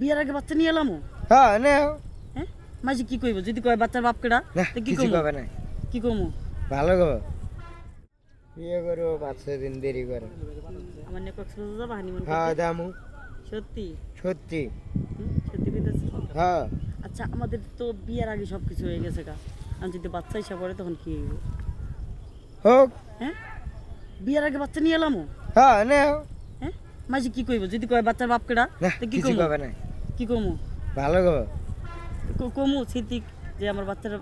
বিয়ের আগে বাচ্চা নিয়ে এলাম? হ্যাঁ নে হ্যাঁ? মাঝে কি কইব? যদি কয় বাচ্চার বাপ কেডা তো কি কমু? না কি কমু? ভালো গো বিয়ে পাঁচ ছয় দিন দেরি করে। আমার নিয়ে কক্সবাজার যাবা হানিমুন হ্যাঁ সত্যি? সত্যি। সত্যি কইতাছি? হ্যাঁ। আচ্ছা আমাদের তো বিয়ের আগে সব কিছু হয়ে গেছে গা। আমি যদি বাচ্চা হিসাব পড়ে তখন কি হইব? হোক। হ্যাঁ? বিয়ের আগে বাচ্চা নিয়ে এলাম? হ্যাঁ নে হ্যাঁ? মাঝে কি কইব? যদি কয় বাচ্চার বাপ কেডা না তো কি কবে না কি কমু? ভালো গো কমু সিদ্দিক যে আমার বাচ্চার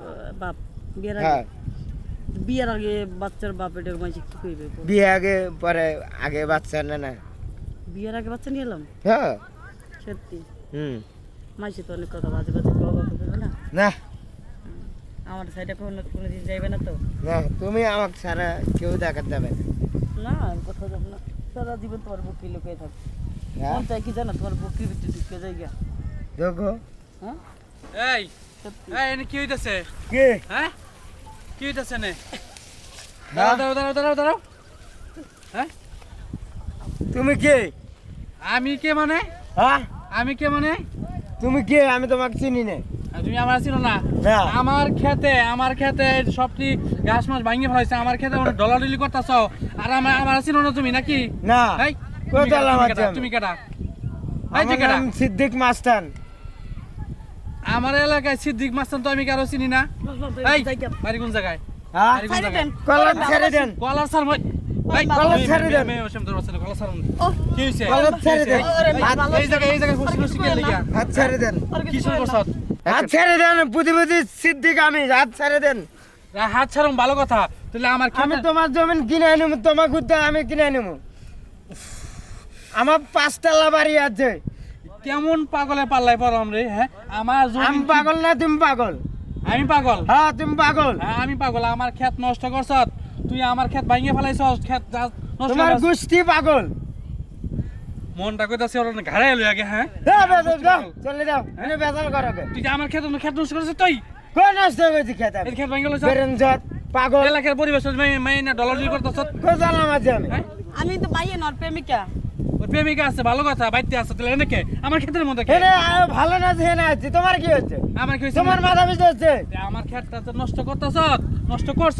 বাপ বিয়ের আগে? হ্যাঁ। বিয়ের আগে বাচ্চার বাপ এটার মাঝে কি কইবে? বিয়ে আগে পরে আগে বাচ্চা না না। বিয়ের আগে বাচ্চা নিয়ে এলাম? হ্যাঁ। সত্যি? হুম। মাসে তো অনেক কথা বাজে বাজে বাবা করবে না? না। আমার সাইডে কোনো কোনোদিন যাইবে না তো? না তুমি আমাকে ছাড়া কেউ দেখাতে যাবে না। কোথাও যাব না। সারা জীবন তোমার বুকি লুকিয়ে থাকবে। মন চাই কি জানো? তোমার বুকির ভিতরে ঢুকে যাই গা দেখো। হ্যাঁ? এই এই এনে কি হইতাছে? কে? হ্যাঁ? কি হইতাছে নে। হ্যাঁ? দাঁড়াও দাঁড়াও দাঁড়াও দাঁড়াও। হ্যাঁ? তুমি কে? আমি কে মানে? হ্যাঁ? আমি কে মানে? তুমি কে? আমি তোমাকে চিনি না। তুমি আমার চিনো না। না। আমার খেতে আমার খেতে সবটি ঘাস মাছ ভাঙিয়ে ফেলাইছে আমার খেতে মানে ডলাডলি করতেছ। আর আমার আমার চিনো না তুমি নাকি? না। তুমি আমার কেডা? জাম? তুমি এই যে কেডা? সিদ্দিক মাস্তান। আমার এলাকায় সিদ্দিক মাস্তান তো আমি কারও চিনি না। এই বাড়ি কোন জায়গায়? হ্যাঁ? ছেড়ে দেন। কলার স্যার এই কলার মেয়ে- ছেড়ে দেন। মেয়ে- মেয়ে ওসম তোর বাচ্চা কলার স্যার কি হইছে? কলম ছেড়ে দেন। এই- জায়গায় এই জায়গায় খুশি খুশি কে লিগা? হাত ছেড়ে দেন। কি শুরু করছ হাত ছেড়ে দেন বুদ্ধি বুদ্ধি সিদ্দিক আমি হাত ছেড়ে দেন। হাত ছাড়ুন ভালো কথা। তাহলে আমার আমি খেতে তোমার জমিন কিনে আনিমু তোমার ঘুরতে আমি কিনে আনিমু। আমার পাঁচতলা বাড়ি আছে। কেমন পাগলে পাল্লাই পড়াম রে হ্যাঁ? আমার জমি আমি পাগল না তুমি পাগল। আমি পাগল? হ্যাঁ তুমি পাগল। হ্যাঁ আমি পাগল। আমার ক্ষেত নষ্ট করছ তুই আমার ক্ষেত ভাঙিয়ে ফেলাইছ ক্ষেত যা- নষ্ট তোমার করছ। গোষ্ঠী পাগল। মনটা কইতাছে ওর ঘাড়ে এলো আগে হ্যাঁ? হ্যাঁ, বেজাল, যাও, চলে যাও এনে বেজাল করো? তুই আমার ক্ষেত ক্ষেত নষ্ট করছিস তুই? কই নষ্ট হয়েছে খেতে এই ক্ষেত ভাঙিয়ে ফেলাইছ? বেরেন জট পাগল। এলাকার পরিবেশ মেয়ে না ডলার করতেছ? কোথাল মাঝে আমি? হ্যাঁ? আমি তো বাইয়ে নর প্রেমিকা। ওই প্রেমিকা আছে ভালো কথা বাইতে আছে তাহলে এনেকে? আমার ক্ষেতের মধ্যে কে? ভালো না যে এনে আছে তোমার কি হচ্ছে আমার কি হইছে? তোমার মাথা পিছু হচ্ছে। আমার ক্ষেতটা তো নষ্ট করতেছ নষ্ট করছ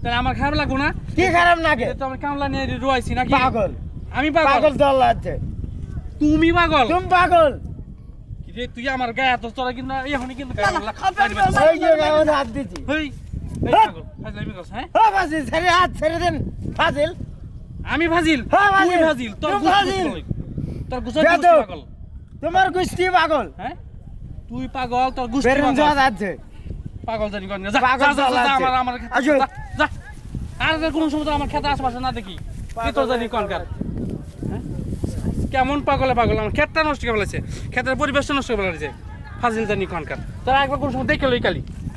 তাহলে আমার খারাপ লাগবো না? কি খারাপ নাকি এটা তো আমি কামলা নিয়ে রুয়াইছি নাকি? পাগল। আমি পাগল। পাগল দল আছে। তুমি পাগল। তুমি পাগল। তুই আমার গায়ে এত তোরা কিন্তু এখনই কিন্তু হ্যাঁ। হাত ছেড়ে দেন ফাজিল আমি ফাজিল। হ্যাঁ, ফাজিল। ফাজিল। তোর ফাজিল। তোর গুছাই পাগল। তোমার গোষ্ঠী পাগল। হ্যাঁ? তুই পাগল তোর গুষ্টি পাগল। জট আছে পাগল জানি কর না। যা পাগল যা, যা। আমার আমার যা, যা। আর যে কোনো সময় আমার খেতে আশেপাশে না দেখি। তুই তোর জানি কনকার হ্যাঁ? কেমন পাগলে পাগল? আমার ক্ষেতটা নষ্ট করে ফেলেছে। ক্ষেতের পরিবেশটা নষ্ট করে ফেলেছে। ফাজিল জানি কনকার তোরা একবার কোনো সময় দেখে লই কালি